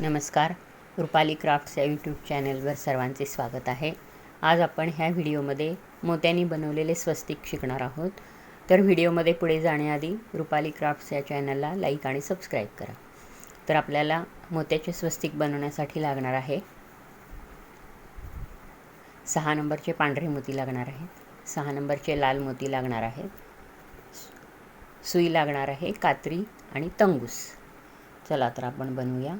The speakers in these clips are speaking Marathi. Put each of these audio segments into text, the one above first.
नमस्कार. रुपाली क्राफ्ट्स या यूट्यूब चॅनलवर सर्वांचे स्वागत आहे. आज आपण ह्या व्हिडिओमध्ये मोत्यांनी बनवलेले स्वस्तिक शिकणार आहोत. तर व्हिडिओमध्ये पुढे जाण्याआधी रुपाली क्राफ्ट्स या चॅनलला लाईक आणि सबस्क्राईब करा. तर आपल्याला मोत्याचे स्वस्तिक बनवण्यासाठी लागणार आहे. सहा नंबरचे पांढरे मोती लागणार आहेत. सहा नंबरचे लाल मोती लागणार आहेत. सुई लागणार आहे कात्री आणि तंगूस. चला तर आपण बनवूया.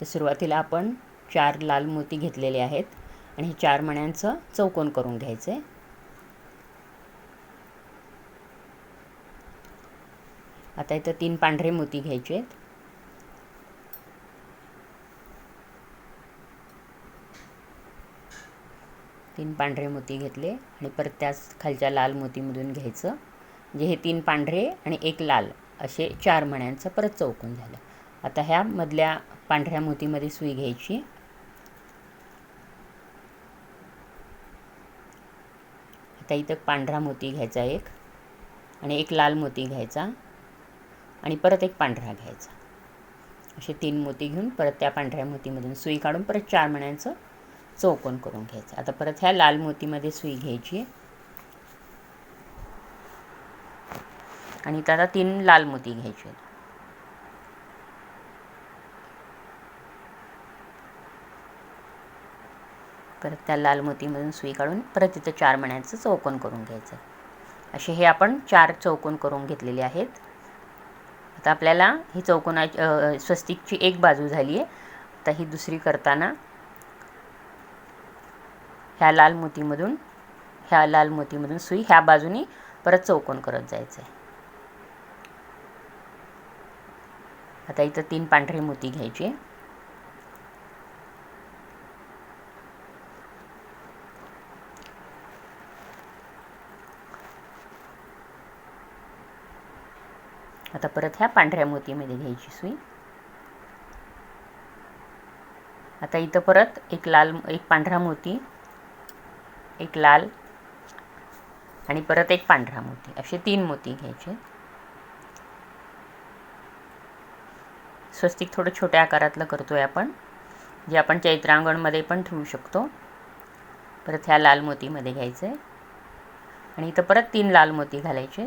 तर सुरुवातीला आपण चार लाल मोती घेतलेले आहेत आणि हे चार मण्यांचं चौकोन करून घ्यायचं. आहे आता इथं तीन पांढरे मोती घ्यायचे आहेत. तीन पांढरे मोती घेतले आणि परत त्याच खालच्या लाल मोतीमधून घ्यायचं. म्हणजे हे तीन पांढरे आणि एक लाल असे चार मण्यांचं परत चौकोन झालं. आता ह्या मधल्या पांढऱ्या मोतीमध्ये सुई घ्यायची. आता इथं पांढरा मोती घ्यायचा एक आणि एक लाल मोती घ्यायचा आणि परत एक पांढरा घ्यायचा. असे तीन मोती घेऊन परत त्या पांढऱ्या मोतीमधून सुई काढून परत चार मण्यांचं चौकोन करून घ्यायचं. आता परत ह्या लाल मोतीमध्ये सुई घ्यायची. आणि आता तीन लाल मोती घ्यायचे. परत त्या लाल मोतीमधून सुई काढून परत तिथं चार मण्याचं चौकोन करून घ्यायचं. असे हे आपण चार चौकोन करून घेतलेले आहेत. आता आपल्याला ही चौकोना स्वस्तिकची एक बाजू झाली आहे. आता ही दुसरी करताना ह्या लाल मोतीमधून ह्या लाल मोतीमधून सुई ह्या बाजूनी परत चौकोन करत जायचं आहे आता इथं तीन पांढरी मोती घ्यायचे. आता परत ह्या पांढऱ्या मोतीमध्ये घ्यायची सुई. आता इथं परत एक लाल एक पांढरा मोती एक लाल आणि परत एक पांढरा मोती. असे तीन मोती घ्यायचे. स्वस्तिक थोडं छोट्या आकारातलं करतो आहे आपण जे आपण चैत्रांगणमध्ये पण ठेवू शकतो. परत ह्या लाल मोतीमध्ये घ्यायचं आहे आणि इथं परत तीन लाल मोती घालायचे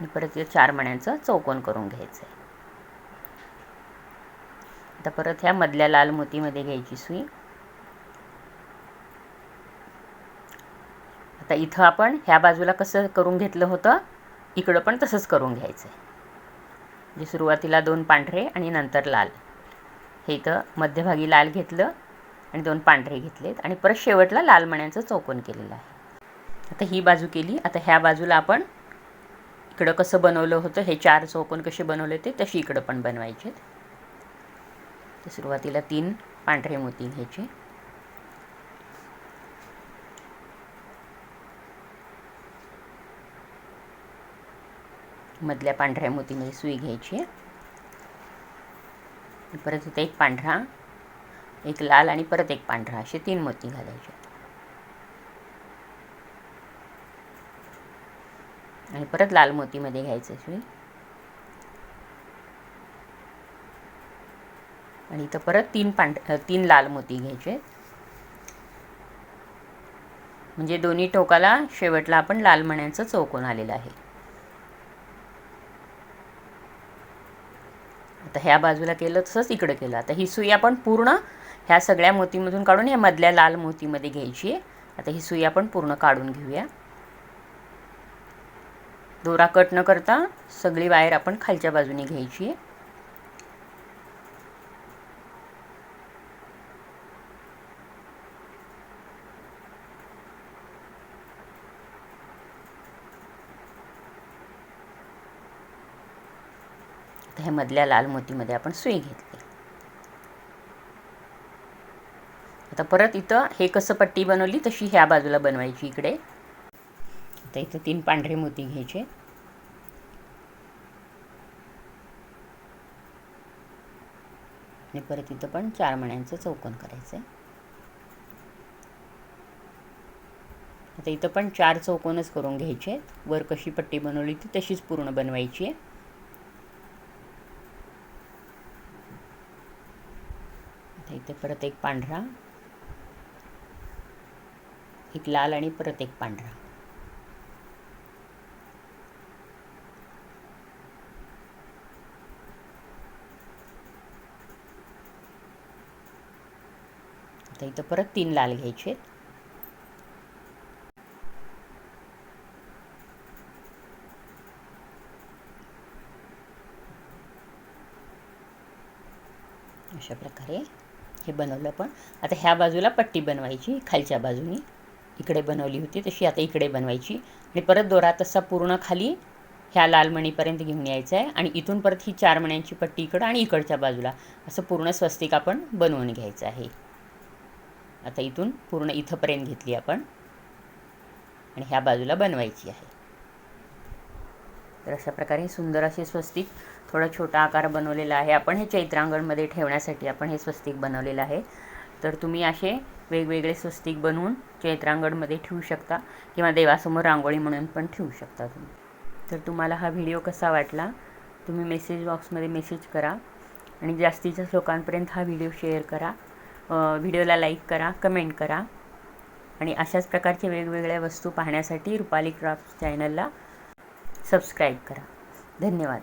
आणि परत या चार मण्यांचं चौकोन करून घ्यायचं आहे आता परत ह्या मधल्या लाल मोतीमध्ये घ्यायची सुई. आता इथं आपण ह्या बाजूला कसं करून घेतलं होतं? इकडं पण तसंच करून घ्यायचं आहे म्हणजे सुरुवातीला दोन पांढरे आणि नंतर लाल. हे इथं मध्यभागी लाल घेतलं आणि दोन पांढरे घेतलेत आणि परत शेवटला लाल मण्यांचं चौकोन केलेलं आहे. आता ही बाजू केली. आता ह्या बाजूला आपण इकडं कसं बनवलं होतं हे चार चौकोन कसे बनवले होते तशी इकडं पण बनवायचे तर सुरुवातीला तीन पांढरे मोती घ्यायचे. मधल्या पांढऱ्या मोतीमध्ये सुई घ्यायची. परत इथे एक पांढरा एक लाल आणि परत एक पांढरा असे तीन मोती घालायचे. आणि परत लाल मोतीमध्ये घ्यायचं सुई. आणि इथं परत तीन पांढ तीन लाल मोती घ्यायचे. म्हणजे दोन्ही टोकाला शेवटला आपण लाल मण्यांचं चौकोन आलेलं आहे. आता ह्या बाजूला केलं तसंच इकडं केलं. आता ही सुई आपण पूर्ण ह्या सगळ्या मोतीमधून काढून या मधल्या लाल मोतीमध्ये घ्यायची आहे. आता ही सुई आपण पूर्ण काढून घेऊया. दोरा कट न करता सगळी वायर आपण खालच्या बाजूने घ्यायची आहे. हे ह्या मधल्या लाल मोतीमध्ये आपण सुई घेतली. आता परत इथं हे कसं पट्टी बनवली तशी ह्या बाजूला बनवायची इकडे. आता इथं तीन पांढरे मोती घ्यायचे आणि परत इथं पण चार मण्यांचं चौकोन करायचं आहे आता इथं पण चार चौकोनच करून घ्यायचे आहेत. वर कशी पट्टी बनवली ती तशीच पूर्ण बनवायची आहे. आता इथे परत एक पांढरा एक लाल आणि परत एक पांढरा. आता इथं परत तीन लाल घ्यायचे आहेत. अशा प्रकारे हे बनवलं पण. आता ह्या बाजूला पट्टी बनवायची खालच्या बाजूनी. इकडे बनवली होती तशी आता इकडे बनवायची. आणि परत दोरा तसा पूर्ण खाली ह्या लालमणीपर्यंत घेऊन यायचं आहे. आणि इथून परत ही चार मण्यांची पट्टी इकडं आणि इकडच्या बाजूला. असं पूर्ण स्वस्तिक आपण बनवून घ्यायचं आहे. आता इथून पूर्ण इथंपर्यंत घेतली आपण. आणि ह्या बाजूला बनवायची आहे. तर अशा प्रकारे सुंदर असे स्वस्तिक थोडा छोटा आकार बनवलेला आहे. आपण हे चैत्रांगणमध्ये ठेवण्यासाठी आपण हे स्वस्तिक बनवलेलं आहे. तर तुम्ही असे वेगवेगळे स्वस्तिक बनवून चैत्रांगणमध्ये ठेवू शकता किंवा देवासमोर रांगोळी म्हणून पण ठेवू शकता तुम्ही. तर तुम्हाला हा व्हिडिओ कसा वाटला तुम्ही मेसेज बॉक्समध्ये मेसेज करा. आणि जास्तीच्या लोकांपर्यंत हा व्हिडिओ शेअर करा. व्हिडिओला लाईक करा कमेंट करा. आणि अशाच प्रकारचे वेगवेगळ्या वस्तू पाहण्यासाठी रुपाली क्राफ्ट चॅनलला सबस्क्राईब करा. धन्यवाद.